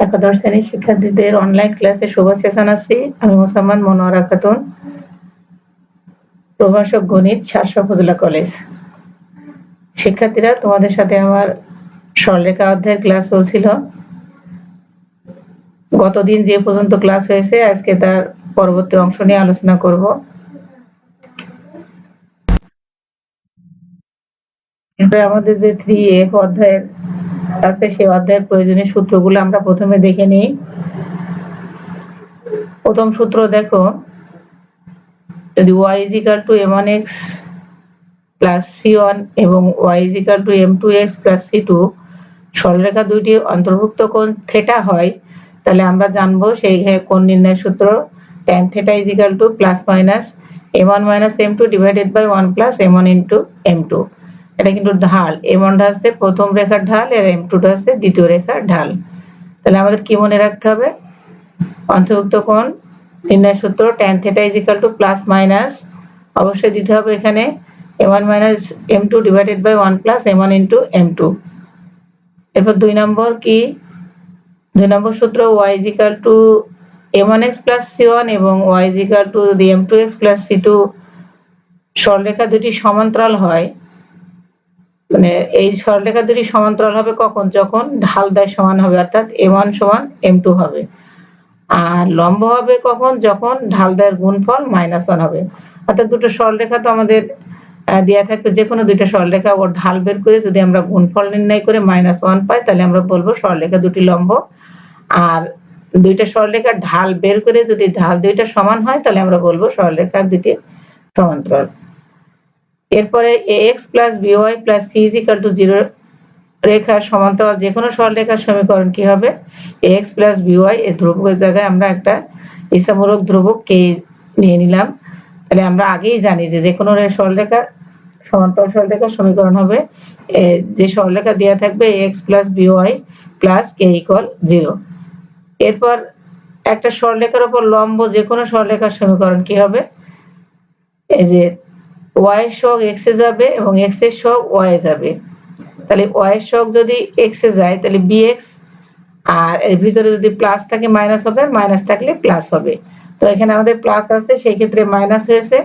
একাদশ শ্রেণির শিক্ষার্থীদের অনলাইন আমি খাতুন প্রভাষক গণিত কলেজ। শিক্ষার্থীরা তোমাদের সাথে আমার সরলরেখা অধ্যায়ের ক্লাস চলছিল। গতদিন যে পর্যন্ত ক্লাস হয়েছে, আজকে তার পরবর্তী অংশ নিয়ে আলোচনা করব। আমাদের যে থ্রি এফ অধ্যায়ের আছে, সেই অধ্যায়ের প্রয়োজনীয় সূত্রগুলো আমরা প্রথমে দেখে নিই। প্রথম সূত্র দেখো, যদি y to M to m1x plus C one এবং y is equal to m2x plus c2 সরলরেখা দুইটির অন্তর্ভুক্ত কোণ থেটা হয়, তাহলে আমরা জানব সেই কোণ নির্ণয় সূত্র tan theta is equal to plus minus m1 minus m2 divided by 1 plus m1 into m2 এটা কিন্তু ঢাল। m1 টা হচ্ছে প্রথম রেখার ঢাল, আর m2 টা হচ্ছে দ্বিতীয় রেখার ঢাল। তাহলে আমাদের কি মনে রাখতে হবে? অন্তর্ভুক্ত কোণ নির্ণয় সূত্র tan theta is equal to minus, অবশ্যই দিতে হবে এখানে m1 minus m2 divided by 1 plus m1 into m2 এরপর দুই নম্বর কি? দুই নম্বর সূত্র y is equal to m1x plus c1 এবং y is equal to the m2x plus c2 সরলরেখা দুটি সমান্তরাল হয়। মানে এই সরলরেখা দুটি সমান্তরাল হবে কখন? যখন ঢাল দেয় সমান হবে, অর্থাৎ m1 সমান m2 হবে। আর লম্ব হবে কখন? যখন ঢাল দেয়ের গুণফল মাইনাস ওয়ান হবে। অর্থাৎ দুটো সরলরেখা তো আমাদের দেওয়া থাকবে যে কোনো দুইটা সরলরেখা ওর ঢাল বের করে যদি আমরা গুণফল নির্ণয় করে মাইনাস ওয়ান পাই, তাহলে আমরা বলব সরলরেখা দুটি লম্ব। আর দুইটা সরলরেখার ঢাল বের করে যদি ঢাল দুইটা সমান হয়, তাহলে আমরা বলব সরলরেখা দুটি সমান্তরাল। এরপরে ax plus by plus c is equal to 0 রেখার সমান্তরাল যে কোনো সরলরেখার সমীকরণ কি হবে? ax প্লাস by এর ধ্রুবকের জায়গায় আমরা একটা ইচ্ছামূলক ধ্রুবক কে নিয়ে নিলাম। তাহলে আমরা আগেই জানি যে যে কোনো সরলরেখা সমান্তরাল সরলরেখার সমীকরণ হবে। যে সরলরেখা দেওয়া থাকবে, ax plus by plus equal zero এরপর একটা সরলরেখার উপর লম্ব যে কোনো সরলরেখার সমীকরণ কি হবে? এই যে এর সহগ x এ যাবে এবং x এর সহগ এ যাবে। তাহলে y এর সহগ যদি x এ যায়, তাহলে bx, আর এর ভিতরে যদি প্লাস থাকে মাইনাস হবে মাইনাস থাকলে প্লাস হবে। তো এখানে আমাদের প্লাস আছে, সেই ক্ষেত্রে মাইনাস হয়েছে।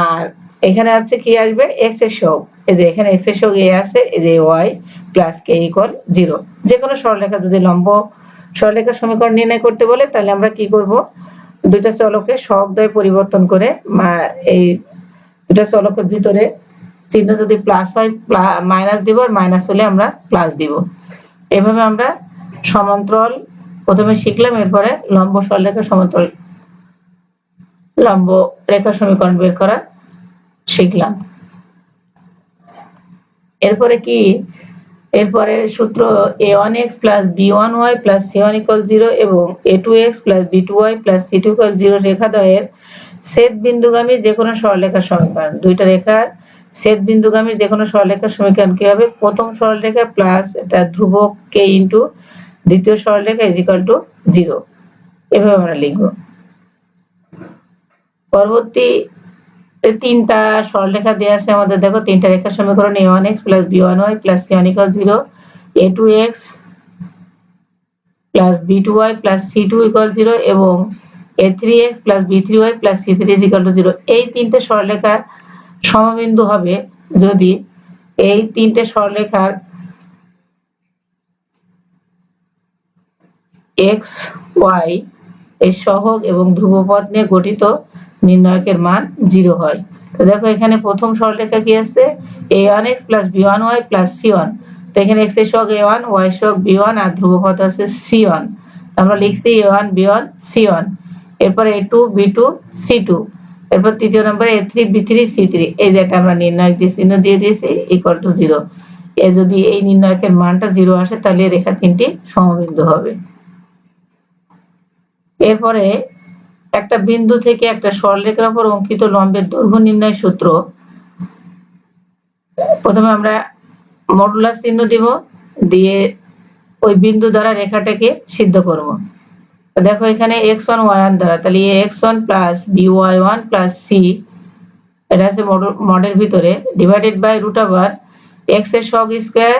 আর এখানে আছে কি আসবে? X এর সহগ। এই যে এখানে x এর সহগ a আছে, এই যে y plus k equal zero যে কোনো সরলরেখা যদি লম্ব সরলরেখার সমীকরণ নির্ণয় করতে বলে, তাহলে আমরা কি করব? দুইটা চলকে সহগ দ্বয় পরিবর্তন করে এই দুটা চলকের ভিতরে চিহ্ন যদি প্লাস হয় মাইনাস দিব, আর মাইনাস হলে আমরা প্লাস দিব। এভাবে আমরা সমান্তরাল প্রথমে শিখলাম, এরপরে লম্ব সরলরেখা সমান্তরাল লম্ব রেখা সমীকরণ বের করা শিখলাম। এরপরে কি? এরপরে সূত্র A one X plus B one Y plus C one equal zero এবং A two X plus B two Y plus C two equal zero রেখাদ্বয়ের ছেদ বিন্দুগামী যে কোনো সরলরেখার সমীকরণ। দুইটা রেখার ছেদ বিন্দুগামী যে কোনো সরলরেখার সমীকরণ কি হবে? প্রথম সরলরেখা প্লাস এটা ধ্রুবক কে ইন্টু দ্বিতীয় সরলরেখা ইজ ইকুয়াল টু জিরো এভাবে আমরা লিখব। পরবর্তী তিনটা সরলরেখা দেওয়া আছে আমাদের, দেখো তিনটা রেখার সমীকরণ A one X plus B one Y plus C one equal zero A two X plus B two Y plus C two equal zero এবং a3x plus b3y plus c3 is equal to 0 এই তিনটে সরলরেখার সমবিন্দু হবে যদি এই তিনটে সরলরেখার x, y এর সহগ এবং ধ্রুবপদ নিয়ে গঠিত নির্ণায়কের মান জিরো হয়। তো দেখো এখানে প্রথম সরলরেখা কি আছে? A1x plus b1y plus c1 তো এখানে x এর সহগ a1 y এর সহগ b1 আর ধ্রুবপদ আছে? C1 আমরা লিখছি a1 b1 c1 এরপরে A two B two C two এরপর তৃতীয় নম্বরে A three B three C three এই যেটা আমরা নির্ণায়ক দিয়ে চিহ্ন দিয়ে দিয়েছি ইকুয়াল টু জিরো এ যদি এই নির্ণায়কের মানটা জিরো আসে, তাহলে রেখা তিনটি সমবিন্দু হবে। এরপরে একটা বিন্দু থেকে একটা সরলরেখার উপর অঙ্কিত লম্বের দৈর্ঘ্য নির্ণয় সূত্র। প্রথমে আমরা মডুলাস চিহ্ন দিব, দিয়ে ওই বিন্দু দ্বারা রেখাটাকে সিদ্ধ করব। দেখো এখানে এক্স ওয়ান ওয়াই ওয়ান দ্বারা, তাহলে X one plus B Y one plus C এটা আছে মডের ভিতরে ডিভাইডেড বাই রুট ওভার এক্সের সহগ স্কোয়ার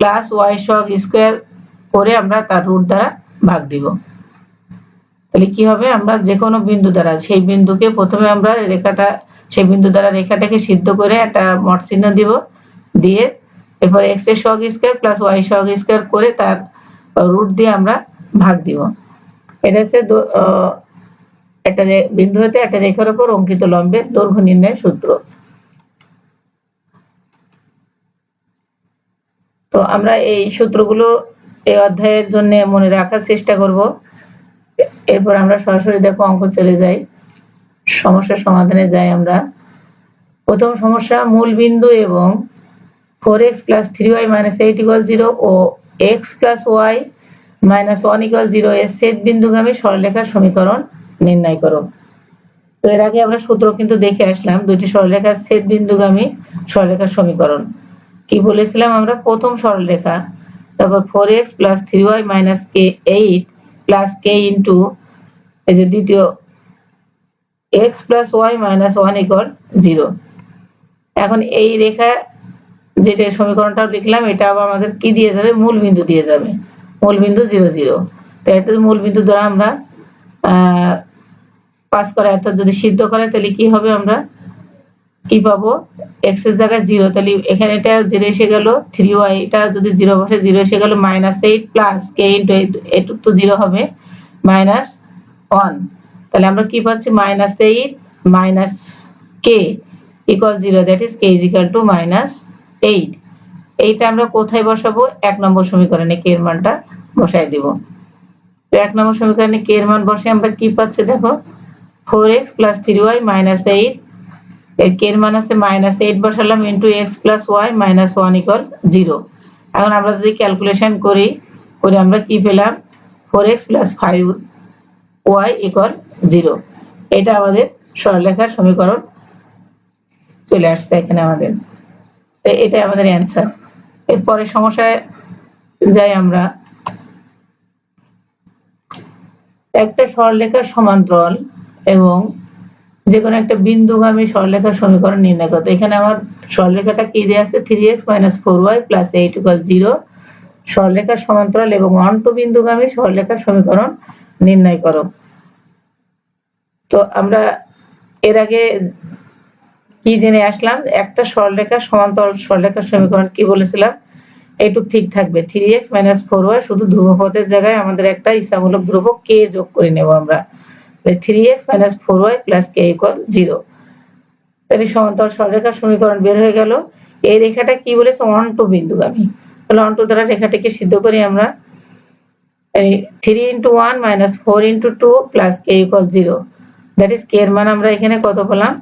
প্লাস ওয়াই সহগ স্কোয়ার করে আমরা তার রুট দ্বারা ভাগ দিব। তাহলে কি হবে? আমরা যে কোনো বিন্দু দ্বারা, সেই বিন্দুকে প্রথমে আমরা রেখাটা, সেই বিন্দু দ্বারা রেখাটাকে সিদ্ধ করে একটা মট চিহ্ন দিব। দিয়ে এরপর এক্সের সহগ স্কোয়ার প্লাস ওয়াই সহগ স্কোয়ার করে তার রুট দিয়ে আমরা ভাগ দিব। এটা হচ্ছে একটা বিন্দু হতে একটা রেখার উপর অঙ্কিত লম্বের দৈর্ঘ্য নির্ণয় সূত্র। তো আমরা এই সূত্রগুলো এই অধ্যায়ের জন্য মনে রাখার চেষ্টা করব। এরপর আমরা সরাসরি দেখো অঙ্ক চলে যাই। সমস্যার সমাধানে যাই আমরা। প্রথম সমস্যা মূল বিন্দু এবং four X plus three Y minus eight equal zero ও X plus Y minus one equal zero এর ছেদ বিন্দুগামী সরলরেখার সমীকরণ নির্ণয় করো তো এর আগে আমরা সূত্র কিন্তু দেখে আসলাম দুটি সরলরেখার ছেদ বিন্দুগামী সরলরেখার সমীকরণ। কি বলেছিলাম আমরা? প্রথম সরলরেখা। দেখো four X plus three Y minus K eight plus K into এই যে দ্বিতীয় X plus Y minus one equal zero এখন এই রেখা যেটা সমীকরণটা লিখলাম, এটা আবার আমাদের কি দিয়ে যাবে? মূল বিন্দু দিয়ে যাবে। মূল বিন্দু জিরো জিরো তো এটা মূল বিন্দু দ্বারা আমরা পাস করে, অর্থাৎ যদি সিদ্ধ করে, তাহলে কি হবে আমরা কি পাবো? এক্সের জায়গায় জিরো তাহলে এখানে এটা জিরো এসে গেল থ্রি ওয়াই এটা যদি জিরো বসে জিরো এসে গেল minus eight plus K into এটুক তো জিরো হবে মাইনাস ওয়ান তাহলে আমরা কি পাচ্ছি? Minus eight minus K equal zero that is K is equal to minus eight এইটা আমরা কোথায় বসাবো? এক নম্বর সমীকরণে কে এর মানটা বসাই দিব। এক নম্বর সমীকরণে কে এর মান বসে আমরা কি পাচ্ছি? দেখো four X plus three Y minus eight এর কে মান আছে মাইনাস এইট বসালাম into X plus Y minus one equal zero এখন আমরা যদি ক্যালকুলেশন করি, করে আমরা কি পেলাম? Four X plus five Y equal zero এটা আমাদের সরলরেখার সমীকরণ চলে আসছে এখানে আমাদের। তো এটাই আমাদের অ্যান্সার এরপরে সমস্যায় যাই আমরা। একটা সরলরেখার সমান্তরাল এবং যে কোনো একটা বিন্দুগামী সরলরেখার সমীকরণ নির্ণয় করতে। এখানে আমার সরলরেখাটা কি দেওয়া আছে? Three X minus four Y plus eight equal zero সরলরেখার সমান্তরাল এবং ওয়ান টু বিন্দুগামী সরলরেখার সমীকরণ নির্ণয় করো। তো আমরা এর আগে কি জেনে আসলাম? একটা সরলরেখা সমান্তরাল সরলরেখার সমীকরণ কি বলেছিলাম? এইটুক ঠিক থাকবে। Three X minus four Y শুধু ধ্রুবপথের জায়গায় আমাদের একটা ইচ্ছামূলক ধ্রুবক কে যোগ করে নেব আমরা। Three X minus four Y plus K equal zero তাহলে সমান্তরাল সরলরেখার সমীকরণ বের হয়ে গেল। এই রেখাটা কি বলেছে? অন টু বিন্দুগামী। তাহলে অন টু দ্বারা রেখাটাকে সিদ্ধ করি আমরা। এই three into one minus four into two plus K zero that is K এর মান আমরা এখানে কত পেলাম?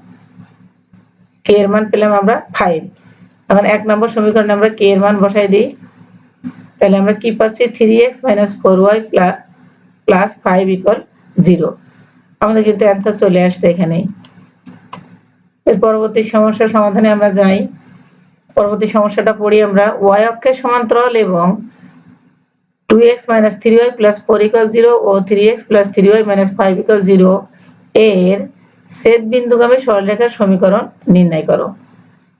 কে এর মান পেলাম আমরা ফাইভ এখন এক নম্বর সমীকরণে আমরা কে এর মান বসাই দিই। তাহলে আমরা কি পাচ্ছি? Three X minus four Y plus five equal zero আমাদের কিন্তু অ্যান্সার চলে আসছে এখানেই। এর পরবর্তী সমস্যার সমাধানে আমরা যাই। পরবর্তী সমস্যাটা পড়ি আমরা ওয়াই অক্ষের সমান্তরাল এবং two X minus three Y plus four equal zero ও three X plus three Y minus five equal zero এর ছেদ বিন্দুগামী সরলরেখার সমীকরণ নির্ণয় করো।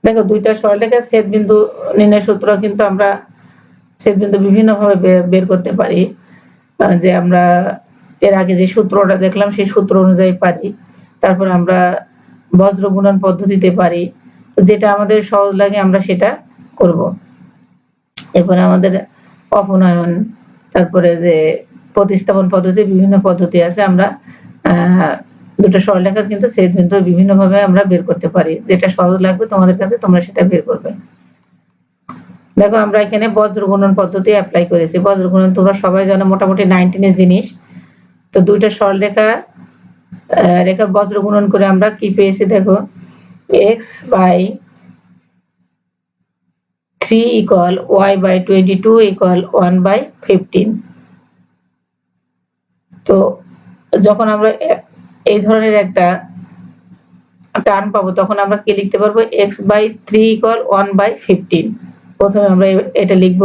দেখো, দুইটা সরলরেখার ছেদ বিন্দু নির্ণয় সূত্র কিন্তু আমরা ছেদ বিন্দু বিভিন্ন ভাবে বের করতে পারি। যে আমরা এর আগে যে সূত্রটা দেখলাম, সেই সূত্র অনুযায়ী পারি। তারপর আমরা বজ্র গুণন পদ্ধতিতে পারি। যেটা আমাদের সহজ লাগে, আমরা সেটা করব। এরপরে আমাদের অপনয়ন, তারপরে যে প্রতিস্থাপন পদ্ধতি, বিভিন্ন পদ্ধতি আছে, আমরা দুটো সরলেখার কিন্তু ছেদ বিন্দু বিভিন্ন ভাবে আমরা বের করতে পারি। যেটা সহজ লাগবে তোমাদের কাছে, তোমরা সেটা বের করবে। দেখো, আমরা এখানে বজ্র গুণন পদ্ধতি অ্যাপ্লাই করেছি। বজ্র গুণন তোমরা সবাই জানো, মোটামুটি নাইনটিনের জিনিস। তো দুইটা সরলরেখা রেখার বজ্র গুণন করে আমরা কি পেয়েছি দেখো? X by three equal Y by twenty two equal one by fifteen তো যখন আমরা এই ধরনের একটা টার্ম পাবো, তখন আমরা কি লিখতে পারব? X by three equal one by fifteen প্রথমে আমরা এটা লিখব।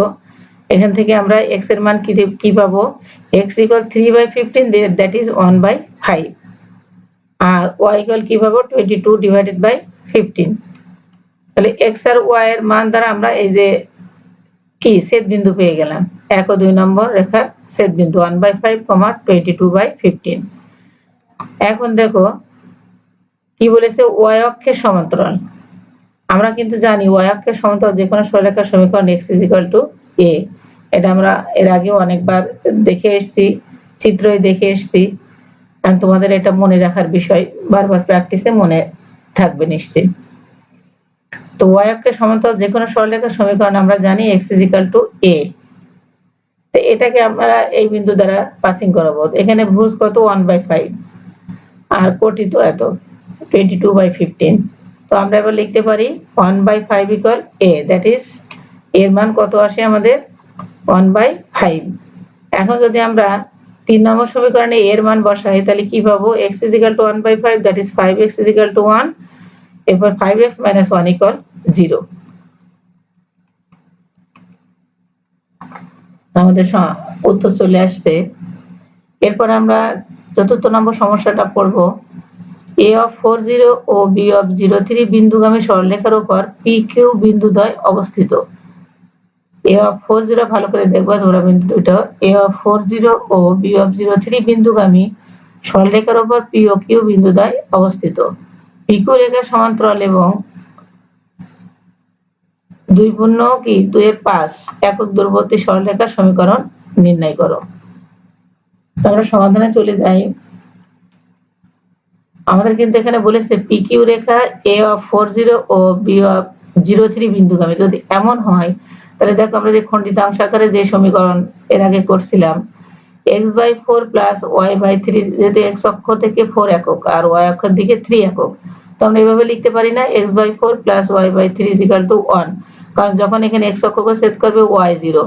এখান থেকে আমরা x এর মান কি কি পাবো? x equal three by fifteen that is one by five R y equal কি পাবো? Twenty two divided by fifteen তাহলে x আর y এর মান দ্বারা আমরা এই যে কি ছেদ বিন্দু পেয়ে গেলাম। এক ও দুই নম্বর রেখার ছেদ বিন্দু one by five comma twenty two by fifteen এখন দেখো, কি বলেছে? ওয়াই অক্ষের সমান্তরাল। আমরা কিন্তু জানি ওয়াই অক্ষের সমান্তরাল যে কোনো সরলরেখার সমীকরণ এক্স ইজ ইকুয়াল টু এটা আমরা এর আগেও অনেকবার দেখে এসেছি, চিত্রই দেখে এসেছি। আর তোমাদের এটা মনে রাখার বিষয়, বারবার প্র্যাকটিসে মনে থাকবে নিশ্চয়ই। তো ওয়াই অক্ষের সমান্তরাল যে কোনো সরলরেখার সমীকরণ আমরা জানি x is equal to a তো এটাকে আমরা এই বিন্দু দ্বারা পাসিং করাবো। এখানে ভুজ কত? ওয়ান বাই ফাইভ আর কোটি তো এত? টোয়েন্টি টু বাই ফিফটিন তো আমরা এবার লিখতে পারি one by five equal a that is এর মান কত আসে আমাদের? ওয়ান বাই ফাইভ এখন যদি আমরা তিন নম্বর সমীকরণে এর মান বসাই, তাহলে কি পাবো? X is equal to one by five that is five x is equal to one এরপর five x minus one equal zero আমাদের উত্তর চলে আসছে। এরপর আমরা চতুর্থ নম্বর সমস্যাটা পড়ব। এ অফ ফোর জিরো ও বি অফ জিরো থ্রি বিন্দুগামী সরলরেখার উপর পি কিউ বিন্দুদ্বয় অবস্থিত। এ অফ ফোর জিরো ভালো করে দেখব, তোমরা বিন্দু দুটো। এ অফ ফোর জিরো ও বি অফ জিরো থ্রি বিন্দুগামী সরলরেখার উপর অবস্থিত। রেখা সমান্তরাল এবং দুই পূর্ণ কি? একক দূরবর্তী সরলরেখার সমীকরণ নির্ণয় করো। সমাধানে চলে যাই। আমাদের কিন্তু এখানে বলেছে পি কিউ রেখা এ অফ ফোর জিরো ও বি অফ জিরো থ্রি বিন্দুগামী। যদি এমন হয় তাহলে দেখো আমরা যে খণ্ডিতাংশ আকারে যে সমীকরণ এর আগে করছিলাম x by four plus y by three যেহেতু এক্স অক্ষ থেকে ফোর একক আর ওয়াই অক্ষের দিকে থ্রি একক, তো আমরা এভাবে লিখতে পারি না x by four plus y by three equal to one কারণ যখন এখানে এক্স অক্ষকে সেট করবে ওয়াই জিরো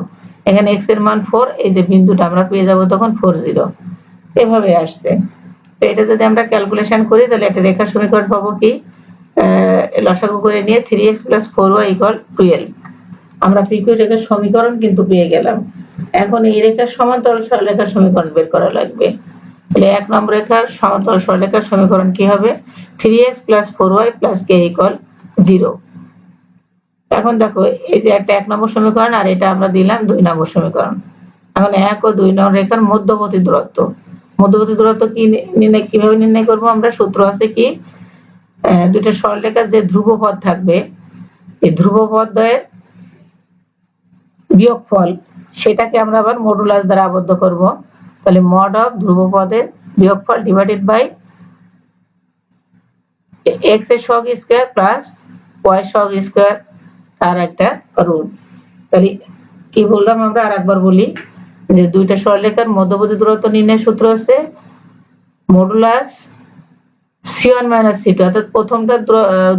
এখানে এক্সের মান ফোর এই যে বিন্দুটা আমরা পেয়ে যাব তখন ফোর জিরো এভাবে আসছে। তো এটা যদি আমরা ক্যালকুলেশন করি, তাহলে একটা রেখা সমীকরণ পাবো কি? লসাগু করে নিয়ে three x plus four y equal twelve আমরা পিকিউ রেখার সমীকরণ কিন্তু পেয়ে গেলাম। এখন এই রেখার সমান্তরাল সরলরেখার সমীকরণ বের করা লাগবে। তাহলে এক নম্বর রেখার সমান্তরাল সরলরেখার সমীকরণ কি হবে? Three x plus four y plus zero এখন দেখো, এই যে একটা এক নম্বর সমীকরণ আর এটা আমরা দিলাম দুই নম্বর সমীকরণ। এখন এক ও দুই নম্বর রেখার মধ্যবর্তী দূরত্ব। মধ্যবর্তী দূরত্ব কি নির্ণয়, কীভাবে নির্ণয় করব আমরা? সূত্র আছে কি? দুইটা সরলরেখার যে ধ্রুবপদ থাকবে, এই ধ্রুবপদ দ্বয়ের বিয়োগফল, সেটাকে আমরা আবার মডুলাস দ্বারা আবদ্ধ করব। তাহলে মড অফ ধ্রুবপদের বিয়োগফল ডিভাইডেড বাই এক্সের সহগ স্কয়ার প্লাস ওয়াই সহগ স্কয়ার তার একটা রুট তাহলে কি বললাম আমরা? আর একবার বলি যে দুইটা সরলরেখার মধ্যবর্তী দূরত্ব নির্ণয় সূত্র আছে। Modulus c one minus c two অর্থাৎ প্রথমটা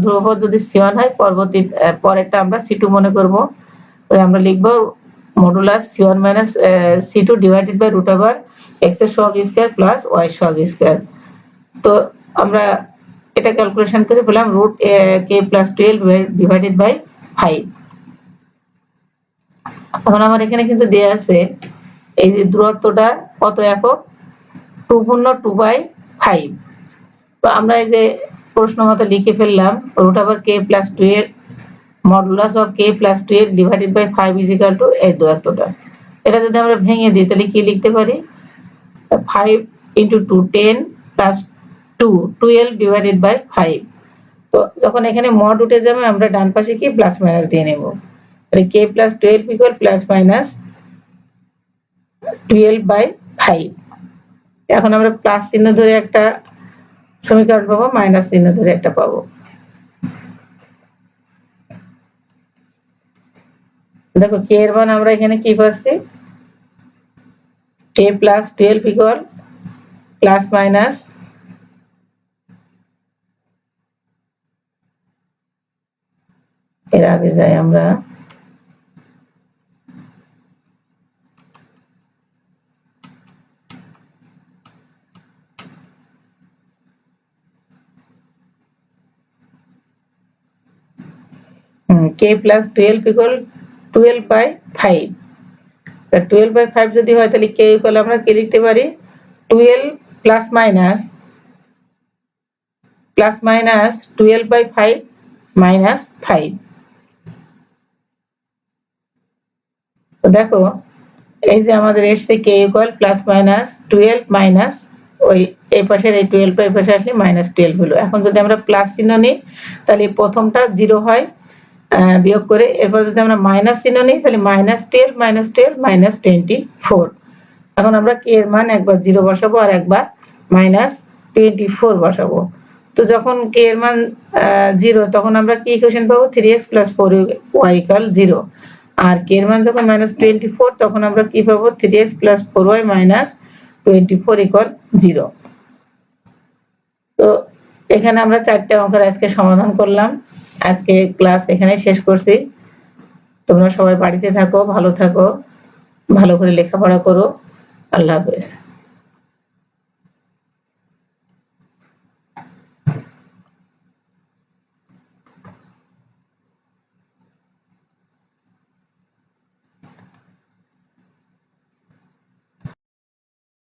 ধ্রুবপদ যদি সি ওয়ান হয়, পরবর্তী পরেরটা আমরা সি টু মনে করব। আমরা লিখব modulus c one minus c two divided by root over এক্সের সহগ স্কয়ার প্লাস ওয়াই সহগ স্কয়ার তো আমরা এটা ক্যালকুলেশন করে পেলাম root k plus twelve divided by five এখন আমার এখানে কিন্তু দেয়া আছে, এই যে দূরত্বটা কত একক? টু পূর্ণ টু বাই ফাইভ তো আমরা এই যে প্রশ্ন মতো লিখে ফেললাম root over k plus twelve modulus of k plus twelve divided by five is equal to এই দূরত্বটা। এটা যদি আমরা ভেঙে দিই, তাহলে কি লিখতে পারি? Five into two ten plus two twelve divided by five তো যখন এখানে মড উঠে যাবে, আমরা ডান পাশে কি প্লাস মাইনাস দিয়ে নেব। তাহলে k plus twelve equal plus minus twelve by five এখন আমরা প্লাস চিহ্ন ধরে একটা সমীকরণ পাবো মাইনাস চিহ্ন ধরে একটা পাবো। দেখো কে এর মান আমরা এখানে কি পাচ্ছি k plus twelve equal plus minus এর আগে যাই আমরা k plus 12 equal 12 by 5 তা টুয়েলভ বাই ফাইভ যদি হয়, তাহলে কে ইকুয়াল আমরা কি লিখতে পারি? Twelve plus minus plus minus twelve by five minus five তো দেখো, এই যে আমাদের এসছে k equal plus minus twelve minus ওই এই পাশের এই টুয়েলভ এই পাশে আসলে মাইনাস টুয়েলভ হলো। এখন যদি আমরা প্লাস চিহ্ন নিই, তাহলে প্রথমটা জিরো হয়। বিয়োগ করে, এরপর যদি আমরা মাইনাস চিহ্ন নিই, তাহলে minus twelve minus twelve minus twenty four এখন আমরা কে এর মান একবার জিরো বসাবো আর একবার মাইনাস টোয়েন্টি ফোর বসাবো। তো যখন কে এর মান জিরো তখন আমরা কি ইকুয়েশন পাবো? Three x plus four y equal zero আর কে এর মান যখন মাইনাস টোয়েন্টি ফোর তখন আমরা কি পাবো? Three x plus four y minus twenty four equal zero তো এখানে আমরা চারটে অঙ্কের আজকে সমাধান করলাম। আজকে ক্লাস এখানে শেষ করছি। তোমরা সবাই বাড়িতে থাকো, ভালো থাকো, ভালো করে লেখাপড়া করো। আল্লাহ হাফেজ।